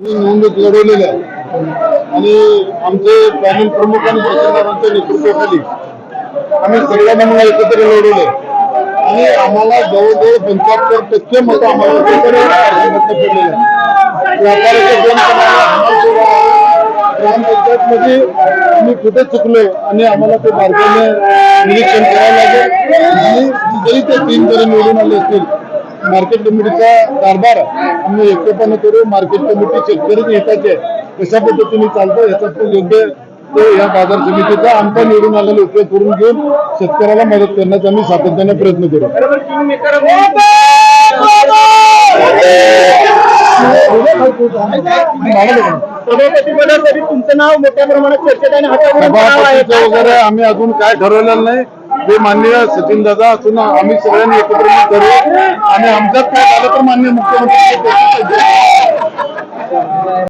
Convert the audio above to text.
मी निवडणूक लढवलेली आणि आमचे पॅनल प्रमुख आणि प्रचारकांच्या नेतृत्वाखाली आम्ही सगळ्या म्हणून एकत्र लढवले. आणि आम्हाला जवळजवळ पंच्याहत्तर टक्के मतं आम्हाला एकत्र मतं पडलेले आहे. दोन ग्रामपंचायतमध्ये आम्ही कुठे चुकलो आणि आम्हाला ते बारकाईने निरीक्षण करावं लागेल. आणि जरी ते तीन जरी निवडून आले असतील मार्केट कमिटीचा कारभार आम्ही एकटेपणे करू. मार्केट कमिटी शेतकरी हिताचे कशा पद्धतीने चालतं याचा तो योग्य तो या बाजार समितीचा आमचा निवडून आलेला उपयोग करून घेऊन शेतकऱ्याला मदत करण्याचा आम्ही सातत्याने प्रयत्न करू. सभापती पदासाठी तुमचं नाव मोठ्या प्रमाणात चर्चेत आहे आणि वगैरे आम्ही अजून काय ठरवलेलं नाही. हे माननीय सचिन दादा असून आम्ही सगळ्यांनी एकत्र करू. आणि आमच्यात काय झालं तर माननीय मुख्यमंत्री